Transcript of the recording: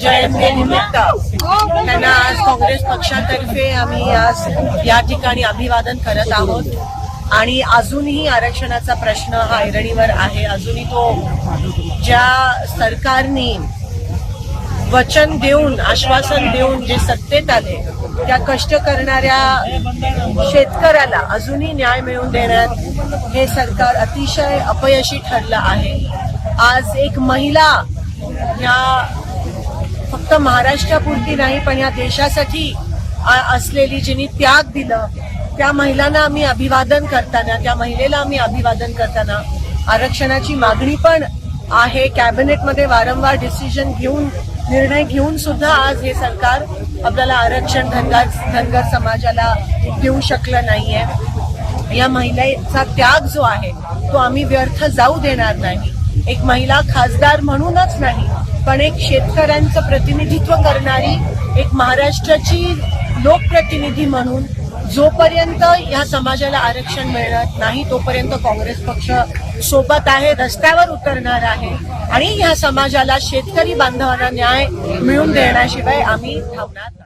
जयंतीनिमित्त त्यांना आज काँग्रेस पक्षातर्फे आम्ही आज या ठिकाणी अभिवादन करत आहोत. आणि अजूनही आरक्षणाचा प्रश्न हा ऐरणीवर आहे. अजूनही तो ज्या सरकारने वचन देऊन आश्वासन देऊन जे सत्तेत आले त्या कष्ट करणाऱ्या शेतकऱ्याला अजूनही न्याय मिळवून देण्यात हे सरकार अतिशय अपयशी ठरलं आहे. आज एक महिला या फक्त महाराष्ट्रापुरती नाही पण या देशासाठी आ- असलेली जिनी त्याग दिलं त्या महिलांना आम्ही अभिवादन करताना त्या महिलेला आम्ही अभिवादन करताना आरक्षणाची मागणी पण आहे. कॅबिनेटमध्ये वारंवार डिसिजन घेऊन निर्णय घेऊन सुद्धा आज हे सरकार आपल्याला आरक्षण धनगर धनगर समाजाला देऊ शकलं नाहीये. या महिलेचा त्याग जो आहे तो आम्ही व्यर्थ जाऊ देणार नाही. एक महिला खासदार म्हणूनच नाही पण एक शेतकऱ्यांचं प्रतिनिधित्व करणारी एक महाराष्ट्राची लोकप्रतिनिधी म्हणून जोपर्यंत या समाजाला आरक्षण मिळणार नाही तोपर्यंत काँग्रेस पक्ष सोबत आहे रस्त्यावर उतरणार आहे आणि या समाजाला शेतकरी बांधवांना न्याय मिळवून देण्याशिवाय आम्ही थांबणार